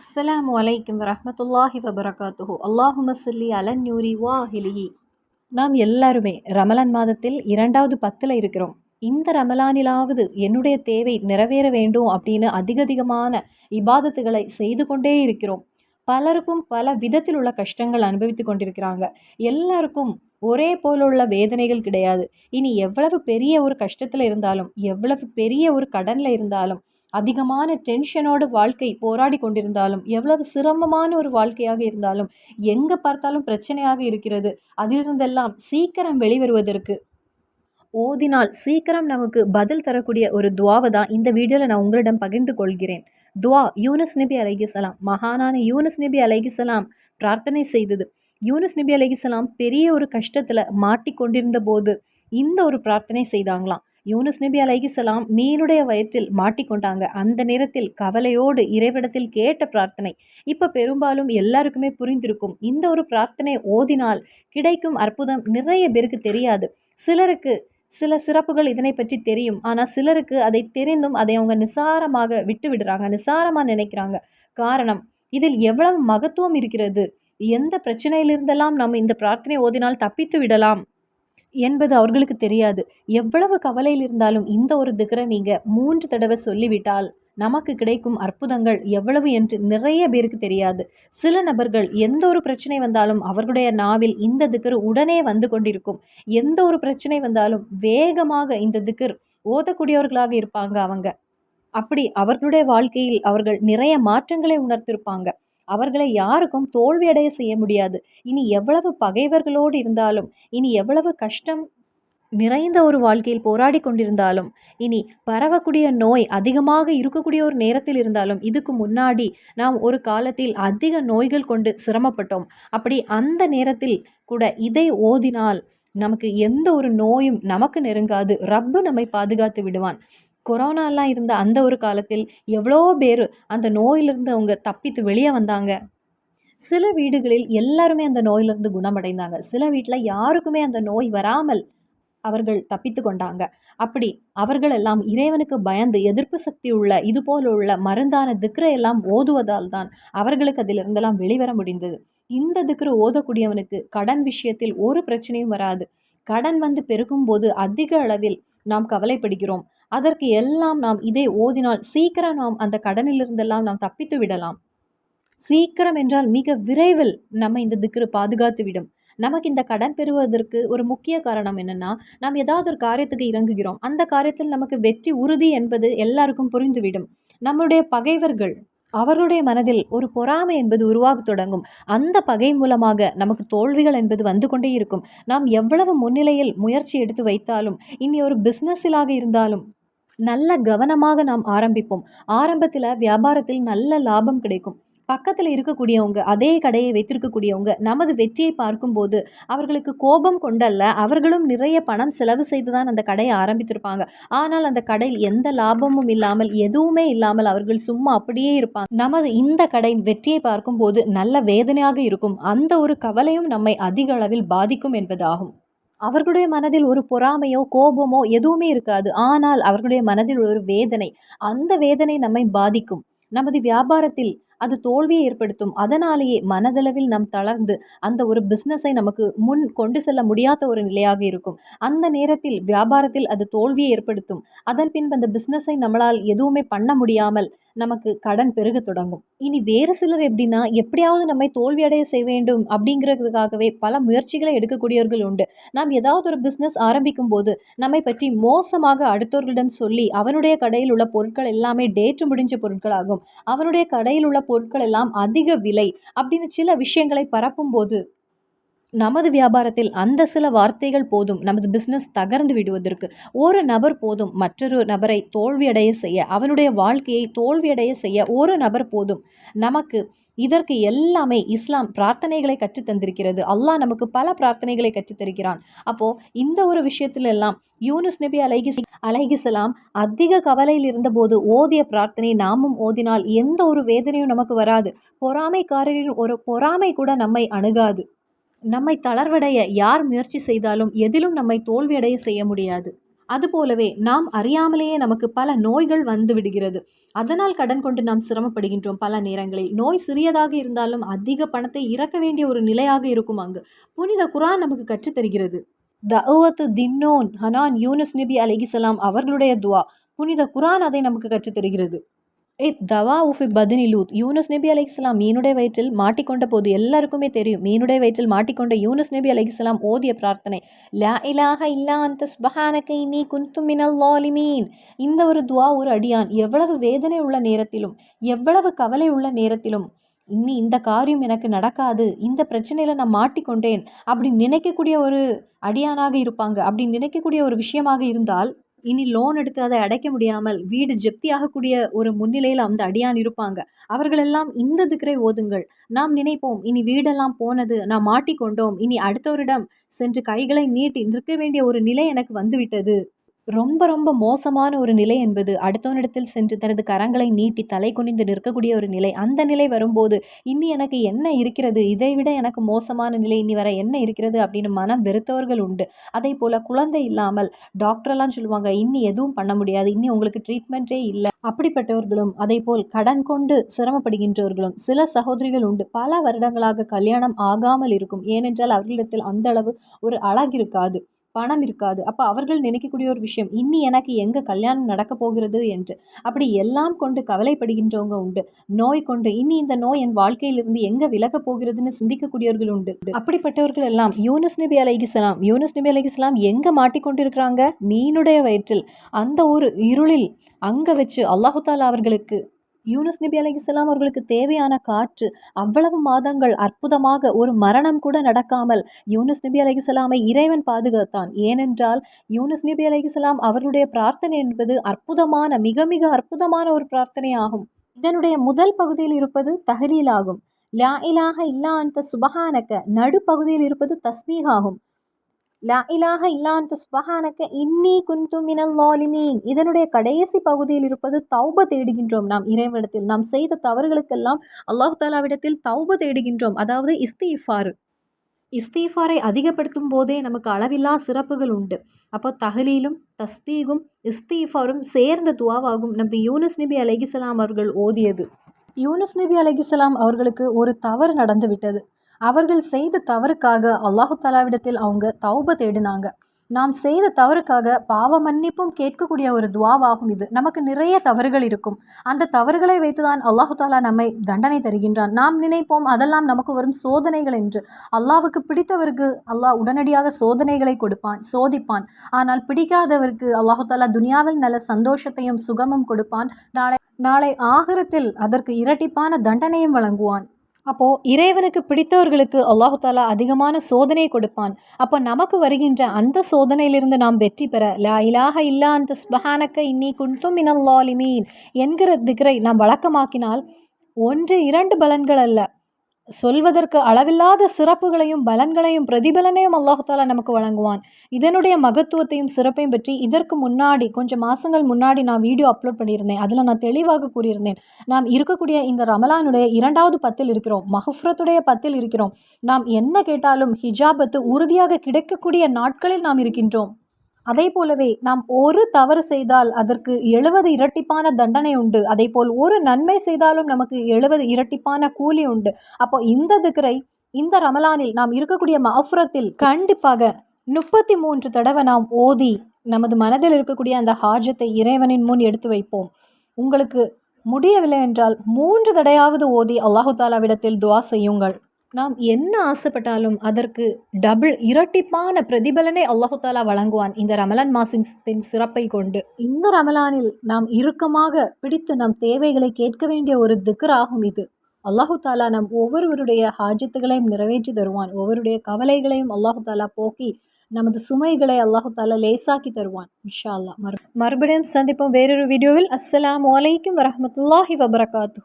அஸ்ஸலாமு அலைக்கும் வரஹ்மத்துல்லாஹி வபரகாத்துஹு. அல்லாஹும சல்லி அலன் நூரி வாஹிலிஹி. நாம் எல்லாருமே ரமலான் மாதத்தில் இரண்டாவது பத்தில் இருக்கிறோம். இந்த ரமலானிலாவது என்னுடைய தேவை நிறைவேற வேண்டும் அப்படின்னு அதிகதிகமான இபாதத்துகளை செய்து கொண்டே இருக்கிறோம். பலருக்கும் பல விதத்தில் உள்ள கஷ்டங்கள் அனுபவித்து கொண்டிருக்கிறாங்க. எல்லாருக்கும் ஒரே போலுள்ள வேதனைகள் கிடையாது. இனி எவ்வளவு பெரிய ஒரு கஷ்டத்தில் இருந்தாலும் எவ்வளவு பெரிய ஒரு கடனில் இருந்தாலும் அதிகமான டென்ஷனோட வாழ்க்கை போராடி கொண்டிருந்தாலும் எவ்வளவு சிரமமான ஒரு வாழ்க்கையாக இருந்தாலும் எங்கே பார்த்தாலும் பிரச்சனையாக இருக்கிறது. அதிலிருந்தெல்லாம் சீக்கிரம் வெளிவருவதற்கு. ஓதினால் சீக்கிரம் நமக்கு பதில் தரக்கூடிய ஒரு துவாவை தான் இந்த வீடியோவில் நான் உங்களிடம் பகிர்ந்து கொள்கிறேன். துவா யூனஸ் நபி அலைகிசலாம் மகானான யூனஸ் நபி அலைகிசலாம் பிரார்த்தனை செய்தது. யூனஸ் நபி அலைகிசலாம் பெரிய ஒரு கஷ்டத்தில் மாட்டிக்கொண்டிருந்த போது இந்த ஒரு பிரார்த்தனை செய்தாங்களாம். யூனுஸ் நபி அலைகிசலாம் மீனுடைய வயிற்றில் மாட்டிக்கொண்டாங்க. அந்த நேரத்தில் கவலையோடு இறைவிடத்தில் கேட்ட பிரார்த்தனை இப்போ பெரும்பாலும் எல்லாருக்குமே புரிந்திருக்கும். இந்த ஒரு பிரார்த்தனை ஓதினால் கிடைக்கும் அற்புதம் நிறைய பேருக்கு தெரியாது. சிலருக்கு சில சிறப்புகள் இதனை பற்றி தெரியும். ஆனால் சிலருக்கு அதை தெரிந்தும் அதை அவங்க நிசாரமாக விட்டு விடுறாங்க நிசாரமாக நினைக்கிறாங்க. காரணம் இதில் எவ்வளவு மகத்துவம் இருக்கிறது? எந்த பிரச்சனையிலிருந்தெல்லாம் நம்ம இந்த பிரார்த்தனை ஓதினால் தப்பித்து விடலாம்? என்பது அவர்களுக்கு தெரியாது. எவ்வளவு கவலையில் இருந்தாலும் இந்த ஒரு திகரை நீங்கள் மூன்று தடவை சொல்லிவிட்டால் நமக்கு கிடைக்கும் அற்புதங்கள் எவ்வளவு என்று நிறைய பேருக்கு தெரியாது. சில நபர்கள் எந்த ஒரு பிரச்சனை வந்தாலும் அவர்களுடைய நாவில் இந்த திக்கர் உடனே வந்து கொண்டிருக்கும். எந்த ஒரு பிரச்சனை வந்தாலும் வேகமாக இந்த திக்கர் ஓதக்கூடியவர்களாக இருப்பாங்க அவங்க. அப்படி அவர்களுடைய வாழ்க்கையில் அவர்கள் நிறைய மாற்றங்களை உணர்த்திருப்பாங்க. அவர்களை யாருக்கும் தோல்வியடைய செய்ய முடியாது. இனி எவ்வளவு பகைவர்களோடு இருந்தாலும் இனி எவ்வளவு கஷ்டம் நிறைந்த ஒரு வாழ்க்கையில் போராடி கொண்டிருந்தாலும் இனி பரவக்கூடிய நோய் அதிகமாக இருக்கக்கூடிய ஒரு நேரத்தில் இருந்தாலும் இதுக்கு முன்னாடி நாம் ஒரு காலத்தில் அதிக நோய்கள் கொண்டு சிரமப்பட்டோம். அப்படி அந்த நேரத்தில் கூட இதை ஓதினால் நமக்கு எந்த ஒரு நோயும் நமக்கு நெருங்காது. ரப்பு நம்மை பாதுகாத்து விடுவான். கொரோனாலாம் இருந்த அந்த ஒரு காலத்தில் எவ்வளோ பேர் அந்த நோயிலிருந்து அவங்க தப்பித்து வெளியே வந்தாங்க. சில வீடுகளில் எல்லாருமே அந்த நோயிலிருந்து குணமடைந்தாங்க. சில வீட்டில் யாருக்குமே அந்த நோய் வராமல் அவர்கள் தப்பித்து கொண்டாங்க. அப்படி அவர்கள் எல்லாம் இறைவனுக்கு பயந்து எதிர்ப்பு சக்தி உள்ள இது போல உள்ள மருந்தான திக்ரை எல்லாம் ஓதுவதால் தான் அவர்களுக்கு அதிலிருந்தெல்லாம் வெளிவர முடிந்தது. இந்த திக்ரு ஓதக்கூடியவனுக்கு கடன் விஷயத்தில் ஒரு பிரச்சனையும் வராது. கடன் வந்து பெருகும் போது அதிக அளவில் நாம் கவலைப்படுகிறோம். அதற்கு எல்லாம் நாம் இதை ஓதினால் சீக்கிரம் நாம் அந்த கடனிலிருந்தெல்லாம் நாம் தப்பித்து விடலாம். சீக்கிரம் என்றால் மிக விரைவில் நம்ம இந்த திக்ரு பாதுகாத்து விடும். நமக்கு இந்த கடன் பெறுவதற்கு ஒரு முக்கிய காரணம் என்னென்னா நாம் ஏதாவது ஒரு காரியத்துக்கு இறங்குகிறோம். அந்த காரியத்தில் நமக்கு வெற்றி உறுதி என்பது எல்லாருக்கும் புரிந்துவிடும். நம்முடைய பகைவர்கள் அவருடைய மனதில் ஒரு பொறாமை என்பது உருவாக தொடங்கும். அந்த பகை மூலமாக நமக்கு தோல்விகள் என்பது வந்து கொண்டே இருக்கும். நாம் எவ்வளவு முன்னிலையில் முயற்சி எடுத்து வைத்தாலும் இனி ஒரு பிஸ்னஸிலாக இருந்தாலும் நல்ல கவனமாக நாம் ஆரம்பிப்போம். ஆரம்பத்தில் வியாபாரத்தில் நல்ல லாபம் கிடைக்கும். பக்கத்தில் இருக்கக்கூடியவங்க அதே கடையை வைத்திருக்கக்கூடியவங்க நமது வெற்றியை பார்க்கும்போது அவர்களுக்கு கோபம் கொண்டல்ல அவர்களும் நிறைய பணம் செலவு செய்து தான் அந்த கடையை ஆரம்பித்திருப்பாங்க. ஆனால் அந்த கடையில் எந்த லாபமும் இல்லாமல் எதுவுமே இல்லாமல் அவர்கள் சும்மா அப்படியே இருப்பாங்க. நமது இந்த கடை வெற்றியை பார்க்கும்போது நல்ல வேதனையாக இருக்கும். அந்த ஒரு கவலையும் நம்மை அதிக அளவில் பாதிக்கும் என்பதாகும். அவர்களுடைய மனதில் ஒரு பொறாமையோ கோபமோ எதுவுமே இருக்காது. ஆனால் அவர்களுடைய மனதில் ஒரு வேதனை. அந்த வேதனை நம்மை பாதிக்கும். நமது வியாபாரத்தில் அது தோல்வியை ஏற்படுத்தும். அதனாலேயே மனதளவில் நாம் தளர்ந்து அந்த ஒரு பிஸ்னஸை நமக்கு முன் கொண்டு செல்ல முடியாத ஒரு நிலையாக இருக்கும். அந்த நேரத்தில் வியாபாரத்தில் அது தோல்வியை ஏற்படுத்தும். அதன் பின்பு அந்த பிஸ்னஸை நம்மளால் எதுவுமே பண்ண முடியாமல் நமக்கு கடன் பெருக தொடங்கும். இனி வேறு சிலர் எப்படின்னா எப்படியாவது நம்மை தோல்வியடைய செய்ய வேண்டும் அப்படிங்கிறதுக்காகவே பல முயற்சிகளை எடுக்கக்கூடியவர்கள் உண்டு. நாம் ஏதாவது ஒரு பிஸ்னஸ் ஆரம்பிக்கும் போது நம்மை பற்றி மோசமாக அடுத்தவர்களிடம் சொல்லி அவனுடைய கடையில் உள்ள பொருட்கள் எல்லாமே டேட்டு முடிஞ்ச பொருட்களாகும். அவனுடைய கடையில் உள்ள பொருட்கள் எல்லாம் அதிக விலை அப்படின்னு சில விஷயங்களை பரப்பும்போது நமது வியாபாரத்தில் அந்த சில வார்த்தைகள் போதும் நமது பிஸ்னஸ் தகர்ந்து விடுவதற்கு. ஒரு நபர் போதும் மற்றொரு நபரை தோல்வியடைய செய்ய அவனுடைய வாழ்க்கையை தோல்வியடைய செய்ய ஒரு நபர் போதும். நமக்கு இதற்கு எல்லாமே இஸ்லாம் பிரார்த்தனைகளை கற்றுத் தந்திருக்கிறது. அல்லாஹ் நமக்கு பல பிரார்த்தனைகளை கற்றுத்தருகிறான் அப்போது இந்த ஒரு விஷயத்துல எல்லாம் யூனுஸ் நபி அலைகி அலைகிசலாம் அதிக கவலையில் இருந்தபோது ஓதிய பிரார்த்தனை நாமும் ஓதினால் எந்த ஒரு வேதனையும் நமக்கு வராது. பொறாமைக்காரரின் ஒரு பொறாமை கூட நம்மை அணுகாது. நம்மை தளர்வடைய யார் முயற்சி செய்தாலும் எதிலும் நம்மை தோல்வியடைய செய்ய முடியாது. அதுபோலவே நாம் அறியாமலேயே நமக்கு பல நோய்கள் வந்து விடுகிறது. அதனால் கடன் கொண்டு நாம் சிரமப்படுகின்றோம் பல நேரங்களில். நோய் சிறியதாக இருந்தாலும் அதிக பணத்தை இறக்க வேண்டிய ஒரு நிலையாக இருக்கும் அங்கு. புனித குரான் நமக்கு கற்றுத்தருகிறது. தஅவத்து தின்னோன் ஹனான் யூனஸ் நபி அலிகிசலாம் அவர்களுடைய துவா. புனித குரான் அதை நமக்கு கற்றுத்தருகிறது. ஏ தவா உஃபி பதினி லூத். யூனஸ் நபி அலைஹிஸ்ஸலாம் மீனுடைய வயிற்றில் மாட்டிக்கொண்ட போது எல்லாருக்குமே தெரியும். மீனுடைய வயிற்றில் மாட்டிக்கொண்ட யூனஸ் நபி அலைக்ஸ்லாம் ஓதிய பிரார்த்தனை. லா இலாஹ இல்லா அந்த சுபஹானக நீ குந்து மினல் லாலிமீன் இந்த ஒரு துவா ஒரு அடியான். எவ்வளவு வேதனை உள்ள நேரத்திலும் எவ்வளவு கவலை உள்ள நேரத்திலும் இன்னி இந்த காரியம் எனக்கு நடக்காது. இந்த பிரச்சனையில் நான் மாட்டிக்கொண்டேன் அப்படி நினைக்கக்கூடிய ஒரு அடியானாக இருப்பாங்க. அப்படி நினைக்கக்கூடிய ஒரு விஷயமாக இருந்தால் இனி லோன் எடுத்து அதை அடைக்க முடியாமல் வீடு ஜப்தியாகக்கூடிய ஒரு முன்னிலையில் அந்த அடியான் இருப்பாங்க. அவர்களெல்லாம் இந்த திக்கரை ஓதுங்கள். நாம் நினைப்போம் இனி வீடெல்லாம் போனது நாம் மாட்டிக்கொண்டோம். இனி அடுத்தவரிடம் சென்று கைகளை நீட்டி நிற்க வேண்டிய ஒரு நிலை எனக்கு வந்துவிட்டது. ரொம்ப ரொம்ப மோசமான ஒரு நிலை என்பது அடுத்தவனிடத்தில் சென்று தனது கரங்களை நீட்டி தலை குனிந்து நிற்கக்கூடிய ஒரு நிலை. அந்த நிலை வரும்போது இனி எனக்கு என்ன இருக்கிறது? இதை விட எனக்கு மோசமான நிலை இனி வர என்ன இருக்கிறது? அப்படின்னு மனம் வெறுத்தவர்கள் உண்டு. அதே போல் குழந்தை இல்லாமல் டாக்டரெல்லாம் சொல்லுவாங்க இன்னி எதுவும் பண்ண முடியாது. இன்னி உங்களுக்கு ட்ரீட்மெண்ட்டே இல்லை. அப்படிப்பட்டவர்களும் அதே போல் கடன் கொண்டு சிரமப்படுகின்றவர்களும் சில சகோதரிகள் உண்டு. பல வருடங்களாக கல்யாணம் ஆகாமல் இருக்கும். ஏனென்றால் அவர்களிடத்தில் அந்த அளவு ஒரு அழகு இருக்காது. பணம் இருக்காது. அப்போ அவர்கள் நினைக்கக்கூடிய ஒரு விஷயம் இன்னி எனக்கு எங்கே கல்யாணம் நடக்க போகிறது? என்று. அப்படி எல்லாம் கொண்டு கவலைப்படுகின்றவங்க உண்டு. நோய் கொண்டு இனி இந்த நோய் என் வாழ்க்கையிலிருந்து எங்கே விலக போகிறதுன்னு சிந்திக்கக்கூடியவர்கள் உண்டு. அப்படிப்பட்டவர்கள் எல்லாம் யூனுஸ் நபி அலைகிஸ்லாம் யூனுஸ் நபி அலைகிஸ்லாம் எங்கே மாட்டிக்கொண்டிருக்கிறாங்க மீனுடைய வயிற்றில். அந்த ஒரு இருளில் அங்கே வச்சு அல்லாஹு தாலா அவர்களுக்கு யூனுஸ் நபி அலைஹிஸ்ஸலாம் அவர்களுக்கு தேவையான காற்று அவ்வளவு மாதங்கள் அற்புதமாக ஒரு மரணம் கூட நடக்காமல் யூனுஸ் நபி அலைஹிஸ்ஸலாமை இறைவன் பாதுகாத்தான். ஏனென்றால் யூனுஸ் நபி அலைஹிஸ்ஸலாம் அவர்களுடைய பிரார்த்தனை என்பது அற்புதமான மிக மிக அற்புதமான ஒரு பிரார்த்தனை ஆகும். இதனுடைய முதல் பகுதியில் இருப்பது தஹலீல் ஆகும் லா இலாக இல்லா அந்த சுபஹானக்க நடுப்பகுதியில் இருப்பது தஸ்மீகாகும் ஆகும் லா இலாஹ இல்லா அந்த சுபஹானக்க இன்னி குந்தும் மினல் லாலிமீன் இதனுடைய கடைசி பகுதியில் இருப்பது தௌப தேடுகின்றோம் நாம் இறைவனிடத்தில். நாம் செய்த தவறுகளுக்கெல்லாம் அல்லாஹ் தாலாவிடத்தில் தௌப தேடுகின்றோம். அதாவது இஸ்திஃபாரு. இஸ்தீஃபாரை அதிகப்படுத்தும் போதே நமக்கு அளவில்லா சிறப்புகள் உண்டு. அப்போ தஹலீலும் தஸ்பீகும் இஸ்தீஃபாரும் சேர்ந்த துவாவாகும். நமது யூனஸ் நபி அலைகிசலாம் அவர்கள் ஓதியது. யூனுஸ் நபி அலைகிசலாம் அவர்களுக்கு ஒரு தவறு நடந்து விட்டது அவர்கள் செய்த தவறுக்காக அல்லாஹு தலாவிடத்தில் அவங்க தௌப தேடினாங்க. நாம் செய்த தவறுக்காக பாவ மன்னிப்பும் கேட்கக்கூடிய ஒரு துவாவாகும் இது. நமக்கு நிறைய தவறுகள் இருக்கும். அந்த தவறுகளை வைத்துதான் அல்லாஹு தாலா நம்மை தண்டனை தருகின்றான். நாம் நினைப்போம் அதெல்லாம் நமக்கு வரும் சோதனைகள் என்று. அல்லாவுக்கு பிடித்தவருக்கு அல்லாஹ் உடனடியாக சோதனைகளை கொடுப்பான் சோதிப்பான். ஆனால் பிடிக்காதவருக்கு அல்லாஹு தாலா துனியாவில் நல்ல சந்தோஷத்தையும் சுகமும் கொடுப்பான். நாளை நாளை ஆகரத்தில் அதற்கு இரட்டிப்பான தண்டனையும் வழங்குவான். அப்போது இறைவனுக்கு பிடித்தவர்களுக்கு அல்லாஹு தாலா அதிகமான சோதனை கொடுப்பான். அப்போ நமக்கு வருகின்ற அந்த சோதனையிலிருந்து நாம் வெற்றி பெற லா இலாக இல்லா அந்த ஸ்பஹானக்க இன்னி குன்தும் மினல்லாலிமீன் என்கிற திகரை நாம் வழக்கமாக்கினால் ஒன்று இரண்டு பலன்கள் அல்ல. சொல்வதற்கு அளவில்லாத சிறப்புகளையும் பலன்களையும் பிரதிபலனையும் அல்லாஹாலா நமக்கு வழங்குவான். இதனுடைய மகத்துவத்தையும் சிறப்பையும் பற்றி இதற்கு முன்னாடி கொஞ்சம் மாதங்கள் முன்னாடி நான் வீடியோ அப்லோட் பண்ணியிருந்தேன். அதில் நான் தெளிவாக கூறியிருந்தேன். நாம் இருக்கக்கூடிய இந்த ரமலானுடைய இரண்டாவது பத்தில் இருக்கிறோம். மஹஃப்ரத்துடைய பத்தில் இருக்கிறோம். நாம் என்ன கேட்டாலும் ஹிஜாபத்து உறுதியாக கிடைக்கக்கூடிய நாட்களில் நாம் இருக்கின்றோம். அதே போலவே நாம் ஒரு தவறு செய்தால் அதற்கு எழுபது இரட்டிப்பான தண்டனை உண்டு. அதே போல் ஒரு நன்மை செய்தாலும் நமக்கு எழுபது இரட்டிப்பான கூலி உண்டு. அப்போ இந்த திக்கரை இந்த ரமலானில் நாம் இருக்கக்கூடிய மஃப்ரத்தில் கண்டிப்பாக முப்பத்தி மூன்று தடவை நாம் ஓதி நமது மனதில் இருக்கக்கூடிய அந்த ஹாஜத்தை இறைவனின் முன் எடுத்து வைப்போம். உங்களுக்கு முடியவில்லை என்றால் மூன்று தடையாவது ஓதி அல்லாஹு தாலாவிடத்தில் துவா செய்யுங்கள். நாம் என்ன ஆசைப்பட்டாலும் அதற்கு டபுள் இரட்டிப்பான பிரதிபலனை அல்லாஹு தாலா வழங்குவான். இந்த ரமலான் மாசின் சிறப்பை கொண்டு இந்த ரமலானில் நாம் இறுக்கமாக பிடித்து நம் தேவைகளை கேட்க வேண்டிய ஒரு திக்கராகும் இது. அல்லாஹு தாலா நம் ஒவ்வொருவருடைய ஹாஜத்துகளையும் நிறைவேற்றி தருவான். ஒவ்வொருடைய கவலைகளையும் அல்லாஹு தாலா போக்கி நமது சுமைகளை அல்லாஹு தாலா லேசாக்கி தருவான். இன்ஷா அல்லா மறுபடியும் சந்திப்போம் வேறொரு வீடியோவில் அஸ்லாம் வலைக்கும் வரமத்துல்லாஹி வபரகாத்து